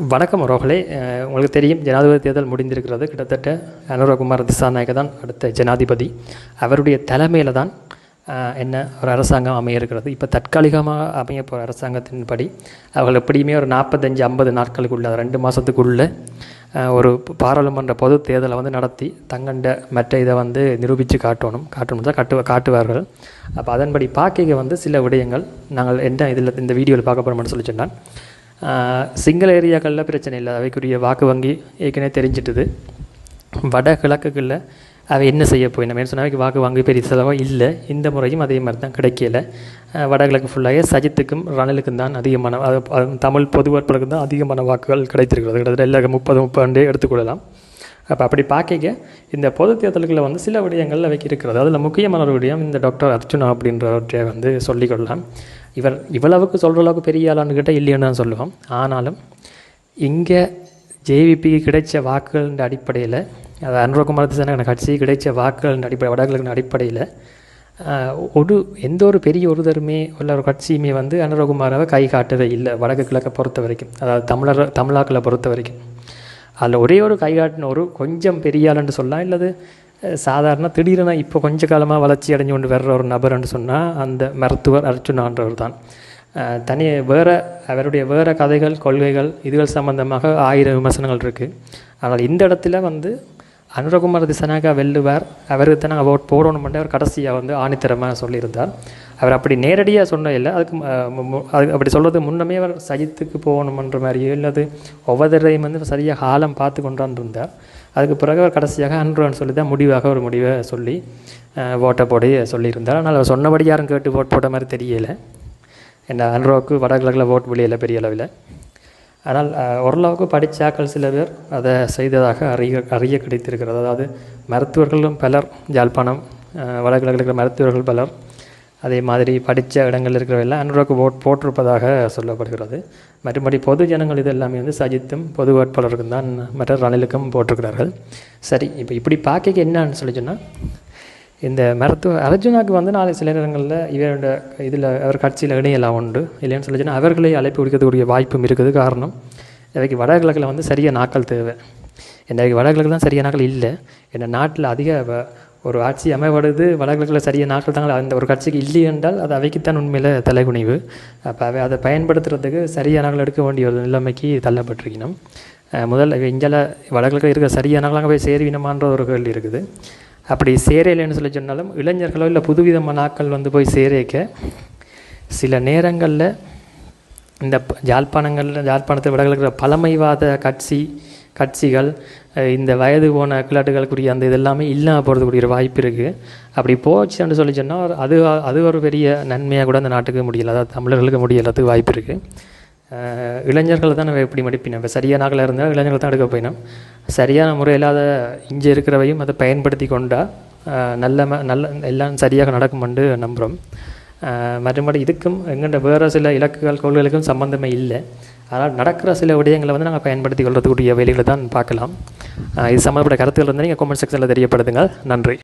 வணக்கம் ரோகலே உங்களுக்கு தெரியும் ஜனாதிபதி தேர்தல் முடிந்திருக்கிறது. கிட்டத்தட்ட அனுரகுமார் திசாநாயக தான் அடுத்த ஜனாதிபதி. அவருடைய தலைமையில் தான் என்ன ஒரு அரசாங்கம் அமைய இருக்கிறது இப்போ தற்காலிகமாக அமைய போகிற அரசாங்கத்தின்படி அவர்கள் எப்படியுமே ஒரு நாற்பத்தஞ்சு ஐம்பது நாட்களுக்குள்ள ரெண்டு மாதத்துக்குள்ளே ஒரு பாராளுமன்ற பொது தேர்தலை வந்து நடத்தி தங்கண்ட மற்ற இதை வந்து நிரூபித்து காட்டணும். காட்டணும் தான் காட்டு காட்டுவார்கள். அப்போ அதன்படி பார்க்க வந்து சில விடயங்கள் நாங்கள் என்ன இதில் இந்த வீடியோவில் பார்க்க போகிறோம்னு சொல்லி சொன்னால் சிங்கள ஏரியாக்களில் பிரச்சனை இல்லை. அவைக்குரிய வாக்கு வங்கி ஏற்கனவே தெரிஞ்சிட்டுது. வட கிழக்குகளில் அவை என்ன செய்ய போய் நம்ம சொன்னால் வாக்கு வாங்கி பெரிய செலவாக இல்லை. இந்த முறையும் அதே மாதிரி தான் கிடைக்கல. வடகிழக்கு ஃபுல்லாக சஜித்துக்கும் ரணிலுக்கும் தான் அதிகமான தமிழ் பொது வேட்பாளருக்கு தான் அதிகமான வாக்குகள் கிடைத்திருக்கிறது. கிட்டத்தட்ட எல்லா முப்பது முப்பது எடுத்துக்கொள்ளலாம் அப்போ அப்படி பார்க்க இந்த பொது தேர்தல்களில் வந்து சில விடயங்கள் அவைக்கு இருக்கிறது. அதில் முக்கியமான ஒரு விடயம் இந்த டாக்டர் அர்ஜுனா அப்படின்றவற்றை வந்து சொல்லிக்கொள்ளலாம் இவர் இவ்வளவுக்கு சொல்கிற அளவுக்கு பெரிய ஆளான்னு கேட்டால் இல்லைன்னு தான் சொல்லுவோம் ஆனாலும் இங்கே ஜேவிபிக்கு கிடைச்ச வாக்குகளின் அடிப்படையில் அது அனுரகுமார் திசான கட்சி கிடைச்ச வாக்குகளின் அடிப்படை வடகிழக்கின் அடிப்படையில் ஒரு எந்த ஒரு பெரிய ஒருதருமே உள்ள ஒரு கட்சியுமே வந்து அனுரகுமாராவை கை காட்டவே இல்லை வடக்கு கிழக்கை பொறுத்த வரைக்கும். அதாவது தமிழர் தமிழாக்களை பொறுத்த வரைக்கும். அதில் ஒரே ஒரு கை காட்டின ஒரு கொஞ்சம் பெரிய ஆளுன்னு சொல்லலாம் இல்லது சாதாரண திடீரென இப்போ கொஞ்ச காலமாக வளர்ச்சி அடைஞ்சு கொண்டு வர்ற ஒரு நபர்னு சொன்னால் அந்த மருத்துவர் அர்ச்சுனான்றவர் தான். தனி வேறு அவருடைய வேறு கதைகள் கொள்கைகள் இதுகள் சம்பந்தமாக ஆயிரம் விமர்சனங்கள் இருக்குது ஆனால் இந்த இடத்துல வந்து அனுரகுமார் திசனாக வெல்லுவார். அவருக்கு தான் நாங்கள் ஓட் போடணுமென்று அவர் கடைசியாக வந்து ஆணித்தரமாக சொல்லியிருந்தார். அவர் அப்படி நேரடியாக சொன்ன இல்லை அதுக்கு அது அப்படி சொல்கிறது முன்னமே அவர் சஜித்துக்கு போகணுமன்ற மாதிரியோ இல்லது ஒவ்வொருத்தரையும் வந்து சரியாக காலம் பார்த்து கொண்டாந்து இருந்தார். அதுக்கு பிறகு அவர் கடைசியாக அன்றுவான்னு சொல்லி தான் முடிவாக ஒரு முடிவை சொல்லி ஓட்டை போடி சொல்லியிருந்தார். ஆனால் அவர் சொன்னபடி யாரும் கேட்டு ஓட் போட்ட மாதிரி தெரியலை. என்ன அன்ரோவுக்கு வடகிழக்கில் ஓட் விளையலை பெரிய அளவில். ஆனால் ஓரளவுக்கு படித்தாக்கள் சில பேர் அதை செய்ததாக அறிய அறிய கிடைத்திருக்கிறது. அதாவது மருத்துவர்களும் பலர் யாழ்ப்பாணம் வடகிழக்கில் இருக்கிற மருத்துவர்கள் பலர் அதே மாதிரி படித்த இடங்களில் இருக்கிறவெல்லாம் அனுராக்கு ஓட் போட்டிருப்பதாக சொல்லப்படுகிறது. மற்றபடி பொது ஜனங்கள் இது எல்லாமே வந்து சஜித்தும் பொது வேட்பாளருக்கும் தான் மற்ற ரணிலுக்கும் போட்டிருக்கிறார்கள். சரி இப்போ இப்படி பார்க்க என்னன்னு சொல்லி சொன்னால் இந்த மருத்துவ அர்ஜுனாவுக்கு வந்து நாளை சில நேரங்களில் இவரோட இதில் அவர் கட்சியில் இணையெல்லாம் உண்டு. இல்லைன்னு சொல்லி அவர்களை அழைப்பு விடுக்கிறதுக்குரிய வாய்ப்பும் இருக்குது. காரணம் இன்றைக்கு வடகிழக்கில் வந்து சரியாக நாட்கள் தேவை. இன்றைக்கு வடகிழக்கு தான் சரியான நாட்கள் இல்லை. என்ன நாட்டில் அதிக வ- ஒரு ஆட்சி அமைப்படுது வடகிழக்கில் சரியாக நாட்கள் தாங்கள் அந்த ஒரு கட்சிக்கு இல்லை என்றால் அது அவைக்குத்தான் உண்மையில் தலைகுனிவு. அப்போ அவை அதை பயன்படுத்துறதுக்கு சரியான நாட்கள் எடுக்க வேண்டிய ஒரு நிலைமைக்கு தள்ளப்பட்டிருக்கணும். அஹ் முதல்ல இங்கெல்லாம் வடகிழக்கில் இருக்கிற சரியான நாட்கள் போய் சேருவினமான்ற ஒரு கேள்வி இருக்குது. அப்படி சேரையில்லைன்னு சொல்லி சொன்னாலும் இளைஞர்களோ இல்லை புதுவிதமான ஆக்கள் வந்து போய் சேரேக்க சில நேரங்களில் இந்த ஜாழ்ப்பாணங்களில் ஜாழ்ப்பாணத்தை விட இருக்கிற பழமைவாத கட்சி கட்சிகள் இந்த வயது போன கிளாட்டுகளுக்குரிய அந்த இதெல்லாமே இல்லாமல் போகிறதுக்குரிய ஒரு வாய்ப்பு இருக்குது அப்படி போச்சுன்னு சொல்லி சொன்னால் அது அது ஒரு பெரிய நன்மையாக கூட அந்த நாட்டுக்கு முடியலை அதாவது தமிழர்களுக்கு முடியலத்துக்கு வாய்ப்பு இருக்குது இளைஞர்களை தான் நம்ம எப்படி மடிப்பினோம்? இப்போ சரியானாக இருந்தால் இளைஞர்கள் தான் எடுக்க போயினோம். சரியான முறையில் அதை இங்கே இருக்கிறவையும் அதை பயன்படுத்தி கொண்டா நல்ல ம- நல்ல எல்லாம் சரியாக நடக்குமென்று நம்புகிறோம் மறுபடி இதுக்கும் எங்கள்கிட்ட வேறு சில இலக்குகள் கொள்கைகளுக்கும் சம்மந்தமே இல்லை. அதனால் நடக்கிற சில விடயங்களை வந்து நாங்கள் பயன்படுத்தி கொள்றதுக்குரிய வேலைகளை தான் பார்க்கலாம். இது சம்மந்தப்பட்ட கருத்துக்கள் இருந்தால் நீங்கள் கமெண்ட் செக்ஷனில் தெரியப்படுத்துங்க நன்றி.